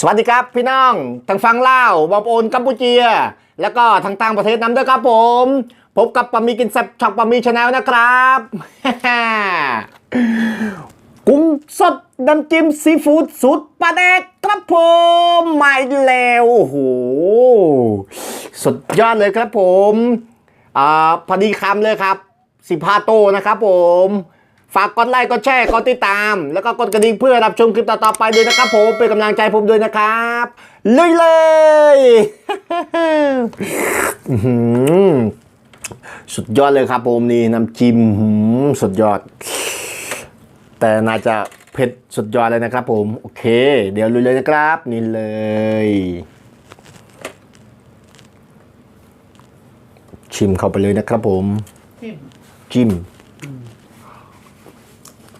สวัสดีครับพี่น้องทางฝั่งลาบอบโอนกัมพูเชีย แล้วก็ทางต่างประเทศนำด้วยครับผม พบกับปามีกินแซ่บช่องปามีชาแนลนะครับ กุ้งสดน้ำจิ้มซีฟู้ดสูตรปลาแดกครับผมมาอีกแล้วโอ้โหสุดยอดเลยครับผมอ่าพอดีคำเลยครับสิบห้าโตนะครับผม ฝากกดไลค์ กดแชร์ กดติดตาม แล้วก็กดกระดิ่งเพื่อรับชมคลิปต่อๆไปด้วยนะครับผมเป็นกำลังใจผมด้วยนะครับเลยเลยอื้อหือสุดยอดเลยครับผมนี่น้ำจิ้มอื้อหือสุดยอด แต่น่าจะเผ็ดสุดยอดเลยนะครับผม โอเค เดี๋ยวลุยเลยนะครับ นี่เลยชิมเข้าไปเลยนะครับผม จิ้ม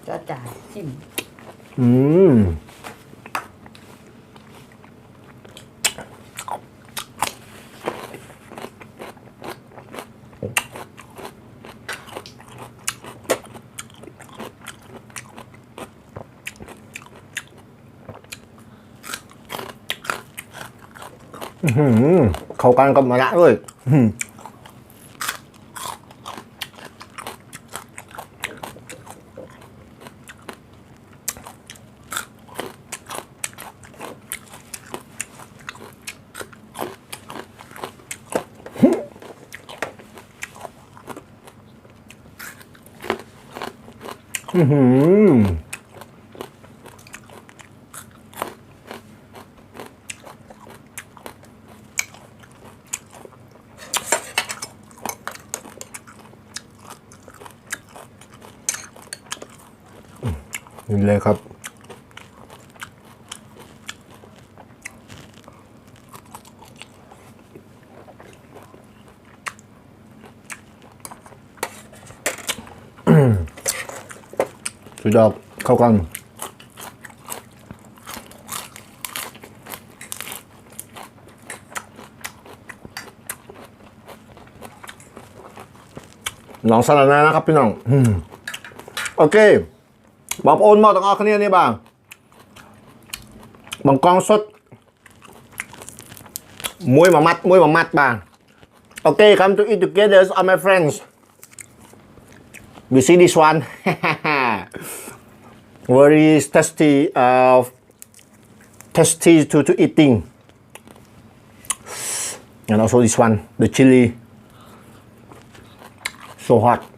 จิ้มจ้าจ่ายจิ้มอืมเข้ากันกับมะระด้วย อือหือนี่เลยครับ สุดยอดเข้ากันน้องสารนานะครับพี่น้องโอเคบอกโอนมาต้องเอาคะแนนนี้บ้างบางกองสดมวยมามัดมวยมามัดบ้างโอเค come to eat together all my friends you see this one very tasty uh, tasty to, to eating. And also this one the chili. So hot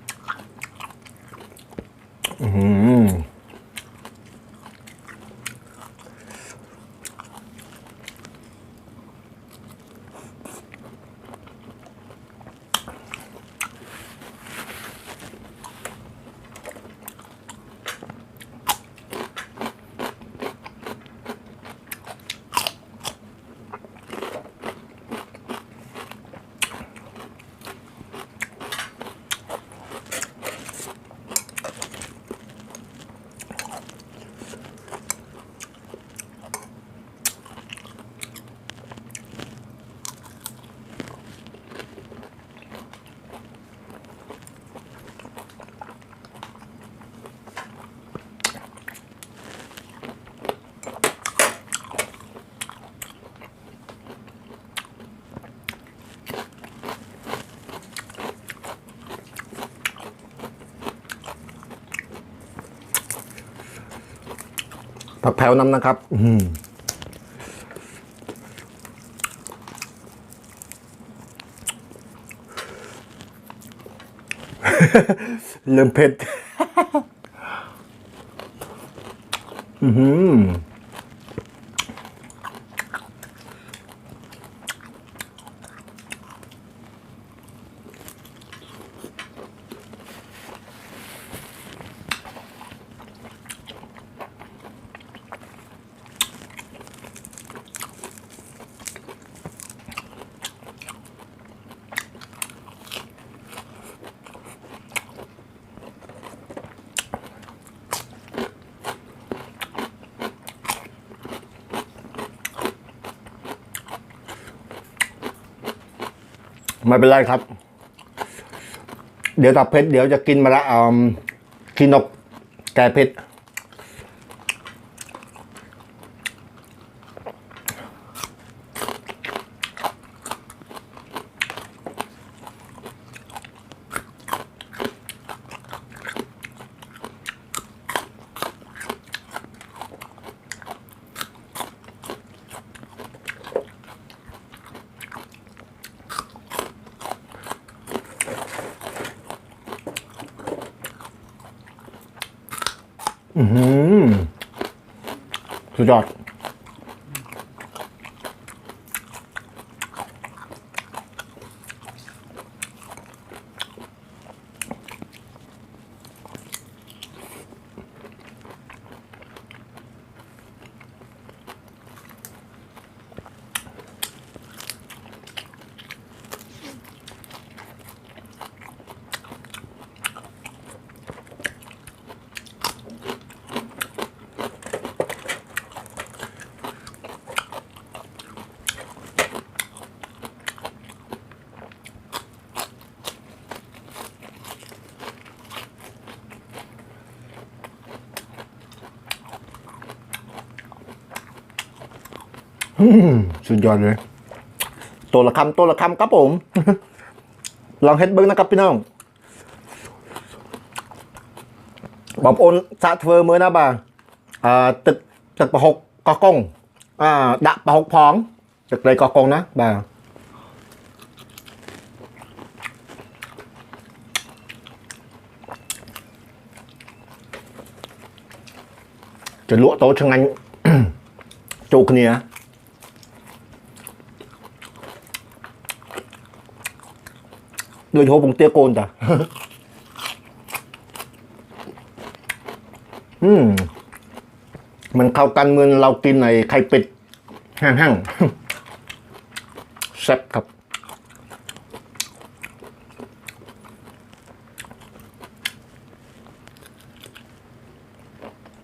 ผักแผ่วน้ำนะครับ อืมเริ่มเผ็ด อือ ไม่เป็นไรครับ เดี๋ยวตับเพชรเดี๋ยวจะกินมาละอืมขี้นกแก่เพชร อือหือสุดยอด สุดยอดเลย ตัวละคำตัวละคำครับผม ลองเฮ็ดเบิ้งนะครับพี่น้องบอมโอนสะเทอเมื่อนะบ่าอ่าตึกตึกประหกกอกงอ่าดะประหกพองตึกเลยกอกงนะ โยโดยเฉพาะผมเตี้ยโกนจ้ะอืม มันเข้ากันเหมือนเรากินในไข่เป็ดแห้งๆแซ่บครับ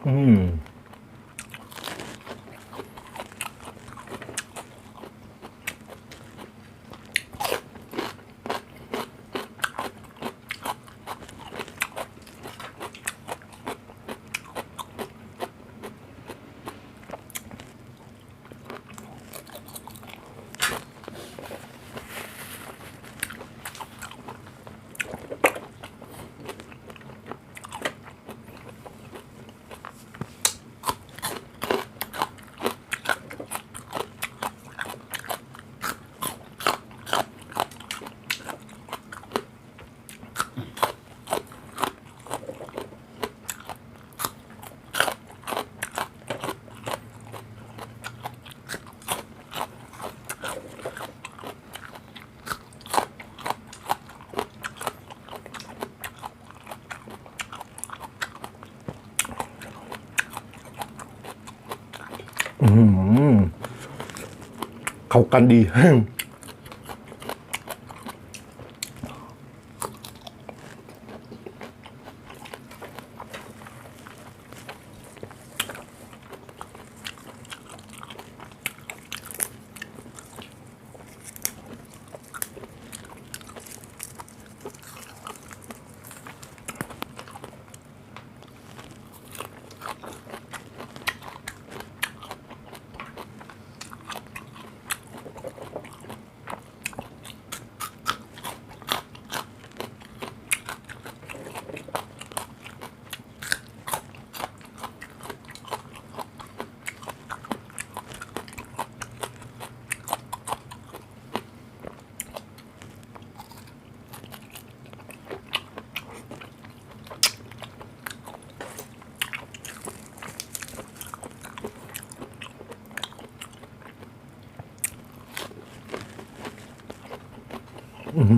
อืม อืม เข้ากันดี อื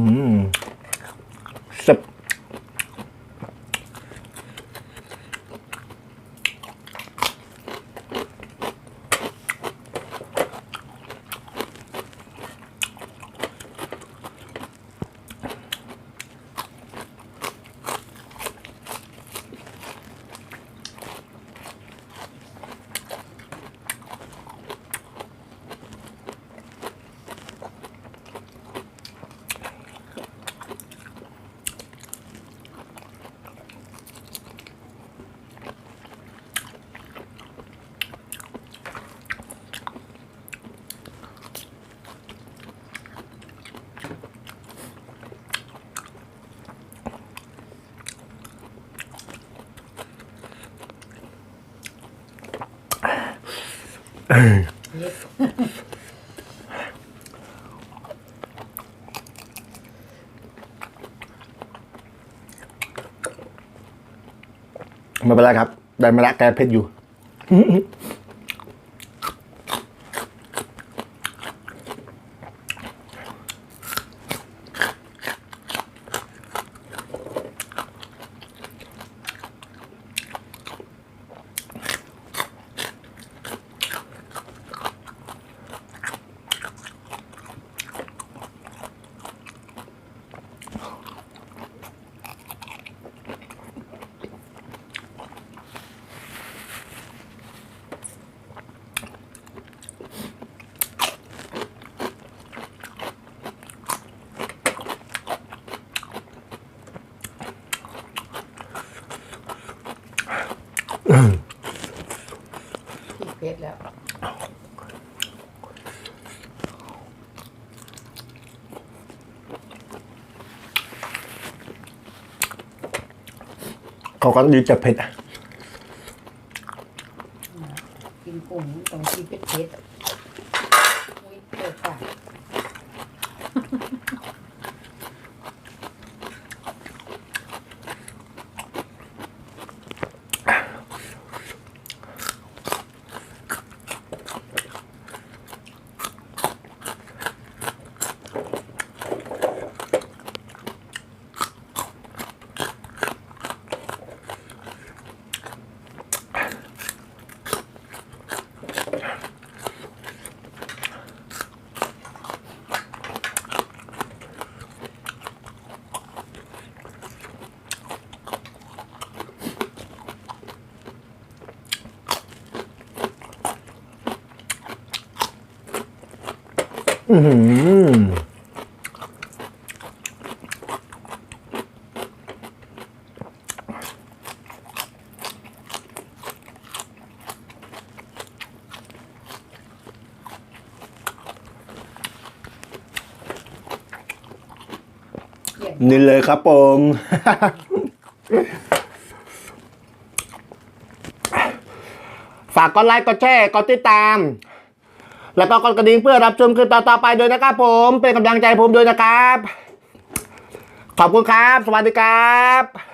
ไม่เป็นไรครับ ได้มาละแกเพชรอยู่ เขาก็ดีจะเผ็ดอะ กินกุ้งต้องกินเพชรเพชรอุ้ยเปิดปาก อืมนี่เลยครับผมฝากกดไลค์กดแชร์กดติดตาม แล้วก็กดกระดิ่งเพื่อรับชมคลิปต่อๆไปด้วยนะครับผมเป็นกำลังใจผมด้วยนะครับ ขอบคุณครับ สวัสดีครับ